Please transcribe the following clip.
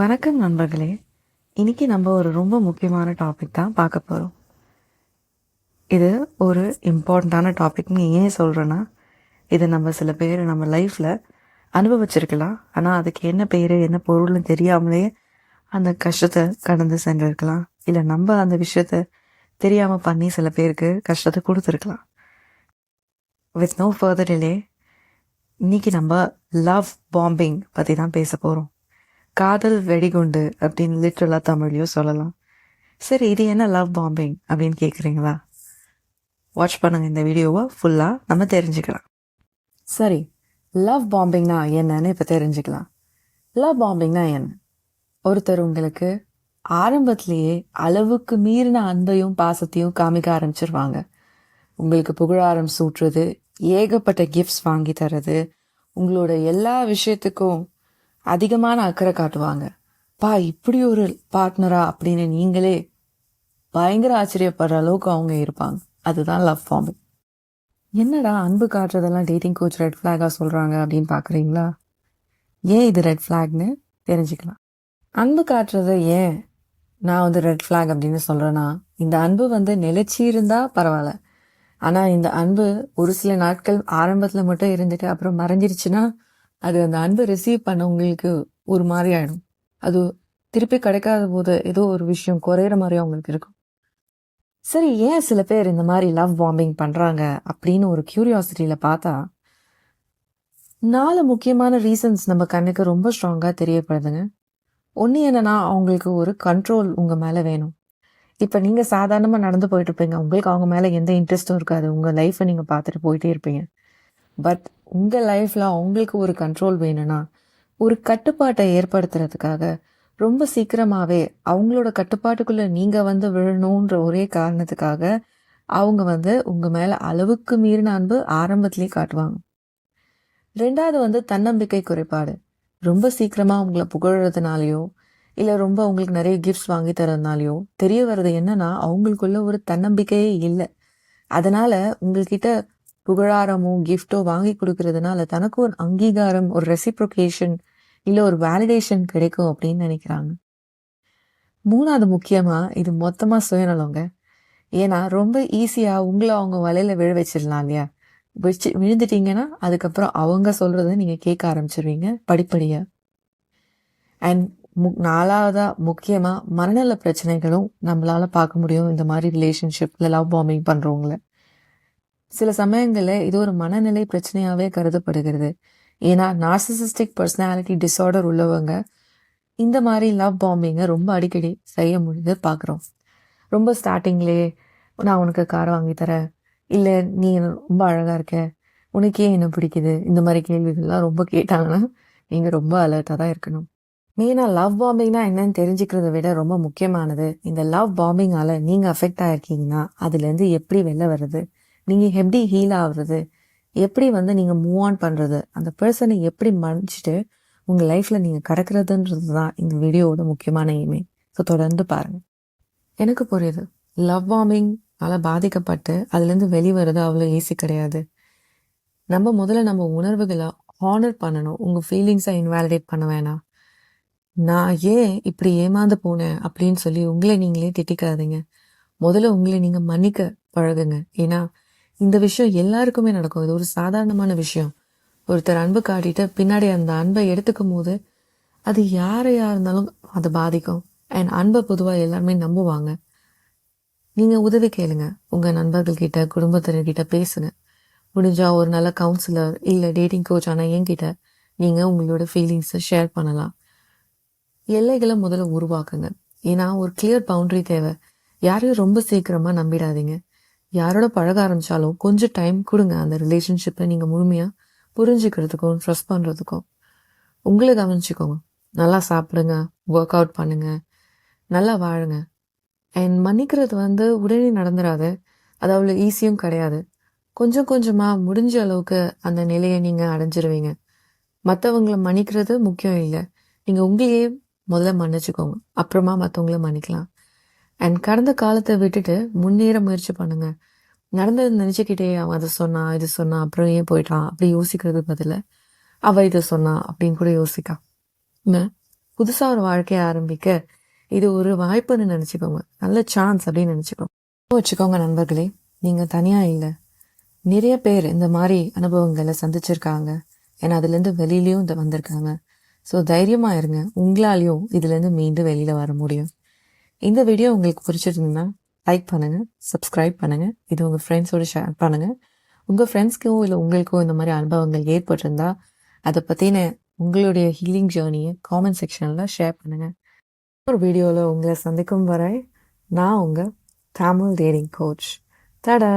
வணக்கம் நண்பர்களே. இன்றைக்கி நம்ம ஒரு ரொம்ப முக்கியமான டாபிக் தான் பார்க்க போகிறோம் இது ஒரு இம்பார்ட்டண்ட்டான டாபிக்னு ஏன் சொல்கிறேன்னா இது நம்ம சில பேர் நம்ம லைஃப்பில் அனுபவிச்சிருக்கலாம். ஆனால் அதுக்கு என்ன பேர் என்ன பொருள்னு தெரியாமலே அந்த கஷ்டத்தை கடந்து சென்றிருக்கலாம். இல்லை நம்ம அந்த விஷயத்த தெரியாமல் பண்ணி சில பேருக்கு கஷ்டத்தை கொடுத்துருக்கலாம். வித் நோ ஃபர்தர் டிலே இன்றைக்கி நம்ம லவ் பாம்பிங் பற்றி தான் பேச போகிறோம் காதல் வெடிகுண்டு அப்படின்னு லிட்ரலாக தமிழ்லையும் சொல்லலாம். சரி இது என்ன லவ் பாம்பிங் அப்படின்னு கேட்குறீங்களா வாட்ச் பண்ணுங்க இந்த வீடியோவை ஃபுல்லாக நம்ம தெரிஞ்சுக்கலாம். சரி லவ் பாம்பிங்னா என்னன்னு இப்போ தெரிஞ்சுக்கலாம். லவ் பாம்பிங்னா என்ன? ஒருத்தர் உங்களுக்கு ஆரம்பத்திலேயே அளவுக்கு மீறின அன்பையும் பாசத்தையும் காமிக்க ஆரம்பிச்சிருவாங்க. உங்களுக்கு புகழாரம் சூட்டுறது ஏகப்பட்ட கிஃப்ட்ஸ் வாங்கி தரது உங்களோட எல்லா விஷயத்துக்கும் அதிகமான அக்கறை காட்டுவாங்க. பா இப்படி ஒரு பார்ட்னரா அப்படின்னு நீங்களே பயங்கர ஆச்சரியப்படுற அளவுக்கு அவங்க இருப்பாங்க. அதுதான் லவ் ஃபார்மிங் என்னடா அன்பு காட்டுறதெல்லாம் டேட்டிங் கோச் ரெட் ஃப்ளாகாக சொல்கிறாங்க அப்படின்னு பார்க்குறீங்களா ஏன் இது ரெட் ஃப்ளாக்னு தெரிஞ்சுக்கலாம். அன்பு காட்டுறத ஏன் நான் வந்து ரெட் ஃப்ளாக் அப்படின்னு சொல்கிறேன்னா இந்த அன்பு வந்து நிலைச்சி இருந்தால் பரவாயில்ல. ஆனால் இந்த அன்பு ஒரு சில நாட்கள் ஆரம்பத்தில் மட்டும் இருந்துட்டு அப்புறம் மறைஞ்சிருச்சுன்னா அது அந்த அன்பை ரிசீவ் பண்ண உங்களுக்கு ஒரு மாதிரி ஆயிடும் அது திருப்பி கிடைக்காத போது ஏதோ ஒரு விஷயம் குறையிற மாதிரி அவங்களுக்கு இருக்கும். சரி ஏன் சில பேர் இந்த மாதிரி லவ் வார்மிங் பண்ணுறாங்க அப்படின்னு ஒரு க்யூரியாசிட்டியில் பார்த்தா நாலு முக்கியமான ரீசன்ஸ் நம்ம கண்ணுக்கு ரொம்ப ஸ்ட்ராங்காக தெரியப்படுதுங்க. ஒன்று என்னென்னா அவங்களுக்கு ஒரு கண்ட்ரோல் உங்கள் மேலே வேணும். இப்போ நீங்கள் சாதாரணமாக நடந்து போயிட்டு இருப்பீங்க. உங்களுக்கு அவங்க மேலே எந்த இன்ட்ரெஸ்ட்டும் இருக்காது. உங்கள் லைஃப்பை நீங்கள் பார்த்துட்டு போயிட்டே இருப்பீங்க. பட் உங்கள் லைஃப்பில் அவங்களுக்கு ஒரு கண்ட்ரோல் வேணும்னா ஒரு கட்டுப்பாட்டை ஏற்படுத்துறதுக்காக ரொம்ப சீக்கிரமாகவே அவங்களோட கட்டுப்பாட்டுக்குள்ளே நீங்கள் வந்து விழணுன்ற ஒரே காரணத்துக்காக அவங்க வந்து உங்கள் மேலே அளவுக்கு மீறின அன்பு ஆரம்பத்திலே காட்டுவாங்க. ரெண்டாவது வந்து தன்னம்பிக்கை குறைபாடு. ரொம்ப சீக்கிரமாக அவங்கள புகழறதுனாலயோ இல்லை ரொம்ப அவங்களுக்கு நிறைய கிஃப்ட்ஸ் வாங்கி தரதுனாலயோ தெரிய வர்றது என்னன்னா அவங்களுக்குள்ள ஒரு தன்னம்பிக்கையே இல்லை. அதனால உங்கள்கிட்ட புகழாரமோ கிஃப்டோ வாங்கி கொடுக்கறதுனால தனக்கு ஒரு அங்கீகாரம் ஒரு ரெசிப்ரோகேஷன் இல்லை ஒரு வேலிடேஷன் கிடைக்கும் அப்படின்னு நினைக்கிறாங்க. மூணாவது முக்கியமாக இது மொத்தமாக சுயநலங்க ஏன்னா ரொம்ப ஈஸியாக உங்களை அவங்க வலையில் விழ வச்சிடலாம் இல்லையா? வச்சு விழுந்துட்டீங்கன்னா அதுக்கப்புறம் அவங்க சொல்கிறத நீங்கள் கேட்க ஆரம்பிச்சிருவீங்க படிப்படியாக அண்ட் மு நாலாவதாக முக்கியமாக மனநல பிரச்சனைகளும் நம்மளால் பார்க்க முடியும் இந்த மாதிரி ரிலேஷன்ஷிப்பில் லவ் பாம்பிங் பண்ணுறவங்கள சில சமயங்களில் இது ஒரு மனநிலை பிரச்சனையாகவே கருதப்படுகிறது. ஏன்னா நார்சிசிஸ்டிக் பர்சனாலிட்டி டிஸார்டர் உள்ளவங்க இந்த மாதிரி லவ் பாம்பிங்கை ரொம்ப அடிக்கடி செய்ய முடியுது பார்க்குறோம் ரொம்ப ஸ்டார்டிங்லேயே நான் உனக்கு கார் வாங்கி தரேன். இல்லை நீ ரொம்ப அழகாக இருக்க. உனக்கே என்ன பிடிக்குது? இந்த மாதிரி கேள்விகள்லாம் ரொம்ப கேட்டாங்கன்னா நீங்கள் ரொம்ப அலர்ட்டாக தான் இருக்கணும். மெயினாக லவ் பாம்பிங்னா என்னன்னு தெரிஞ்சுக்கிறத விட ரொம்ப முக்கியமானது இந்த லவ் பாம்பிங்கால் நீங்கள் அஃபெக்ட் ஆகிருக்கீங்கன்னா அதுலேருந்து எப்படி வெளில வருது நீங்கள் எப்படி ஹீல் ஆகுறது? எப்படி வந்து நீங்கள் மூவ் ஆன் பண்ணுறது அந்த பர்சனை எப்படி மன்னிச்சுட்டு உங்கள் லைஃப்பில் நீங்கள் கடக்கிறதுன்றது தான் இந்த வீடியோவோட முக்கியமான எய்மே ஸோ தொடர்ந்து பாருங்கள் எனக்கு புரியுது. லவ் வார்மிங்னால பாதிக்கப்பட்டு அதுலேருந்து வெளிவரது அவ்வளோ ஈஸி கிடையாது. நம்ம முதல்ல நம்ம உணர்வுகளை ஹானர் பண்ணணும். உங்கள் ஃபீலிங்ஸை இன்வாலிடேட் பண்ண வேணாம். நான் ஏன் இப்படி ஏமாந்து போனேன் அப்படின்னு சொல்லி உங்களை நீங்களே திட்டிக்காதீங்க. முதல்ல உங்களை நீங்கள் மன்னிக்க பழகுங்க. ஏன்னா இந்த விஷயம் எல்லாருக்குமே நடக்கும். இது ஒரு சாதாரணமான விஷயம். ஒருத்தர் அன்பு காட்டிட்டு பின்னாடி அந்த அன்பை எடுத்துக்கும் போது அது யாரையா இருந்தாலும் அது பாதிக்கும். அண்ட் அன்பை பொதுவாக எல்லாருமே நம்புவாங்க. நீங்க உதவி கேளுங்க. உங்க நண்பர்கள் கிட்ட குடும்பத்தினர்கிட்ட பேசுங்க. முடிஞ்சா ஒரு நல்ல கவுன்சிலர் இல்லை டேட்டிங் கோச் ஆனால் என்கிட்ட நீங்க உங்களோட ஃபீலிங்ஸை ஷேர் பண்ணலாம். எல்லைகளை முதல்ல உருவாக்குங்க. ஏன்னா ஒரு கிளியர் பவுண்ட்ரி தேவை. யாரையும் ரொம்ப சீக்கிரமா நம்பிடாதீங்க. யாரோட பழக ஆரம்பிச்சாலும் கொஞ்சம் டைம் கொடுங்க அந்த ரிலேஷன்ஷிப்பை நீங்கள் முழுமையாக புரிஞ்சுக்கிறதுக்கும் ட்ரஸ்ட் பண்ணுறதுக்கும் உங்களை கவனிச்சுக்கோங்க. நல்லா சாப்பிடுங்க ஒர்க் அவுட் பண்ணுங்க நல்லா வாழுங்க. அண்ட் மன்னிக்கிறது வந்து உடனே நடந்துடாது அது அவ்வளோ ஈஸியும் கிடையாது. கொஞ்சம் கொஞ்சமாக முடிஞ்ச அளவுக்கு அந்த நிலையை நீங்கள் அடைஞ்சிருவீங்க. மற்றவங்கள மன்னிக்கிறது முக்கியம் இல்லை. நீங்கள் உங்களையே முதல்ல மன்னிச்சுக்கோங்க. அப்புறமா மற்றவங்கள மன்னிக்கலாம். அண்ட் கடந்த காலத்தை விட்டுட்டு முன்னேற முயற்சி பண்ணுங்க. நடந்தது நினச்சிக்கிட்டே அவன் அதை சொன்னான் இது சொன்னான் அப்புறம் ஏன் போயிட்டான் அப்படி யோசிக்கிறது பதில் அவள் இதை சொன்னா அப்படின்னு கூட யோசிக்கா. புதுசாக ஒரு வாழ்க்கையை ஆரம்பிக்க இது ஒரு வாய்ப்புன்னு நினச்சிக்கோங்க. நல்ல சான்ஸ் அப்படின்னு நினச்சிக்கோங்க. வச்சுக்கோங்க நண்பர்களே நீங்கள் தனியாக இல்லை. நிறைய பேர் இந்த மாதிரி அனுபவங்களை சந்திச்சிருக்காங்க. ஏன்னா அதுலேருந்து வெளியிலையும் இந்த வந்திருக்காங்க. ஸோ தைரியமாக இருங்க. உங்களாலையும் இதுலேருந்து மீண்டும் வெளியில் வர முடியும். இந்த வீடியோ உங்களுக்கு பிடிச்சிருந்ததுன்னா லைக் பண்ணுங்கள் சப்ஸ்கிரைப் பண்ணுங்கள் இது உங்கள் ஃப்ரெண்ட்ஸோட ஷேர் பண்ணுங்கள் உங்கள் ஃப்ரெண்ட்ஸ்க்கோ இல்லை உங்களுக்கோ இந்த மாதிரி அனுபவங்கள் ஏற்பட்டிருந்தா அதை பற்றின உங்களுடைய ஹீலிங் ஜேர்னியை காமெண்ட் செக்ஷனில் ஷேர் பண்ணுங்கள் ஒரு வீடியோவில் உங்களை சந்திக்கும் வரை நான் உங்கள் தமிழ் டேட்டிங் கோச் தடா!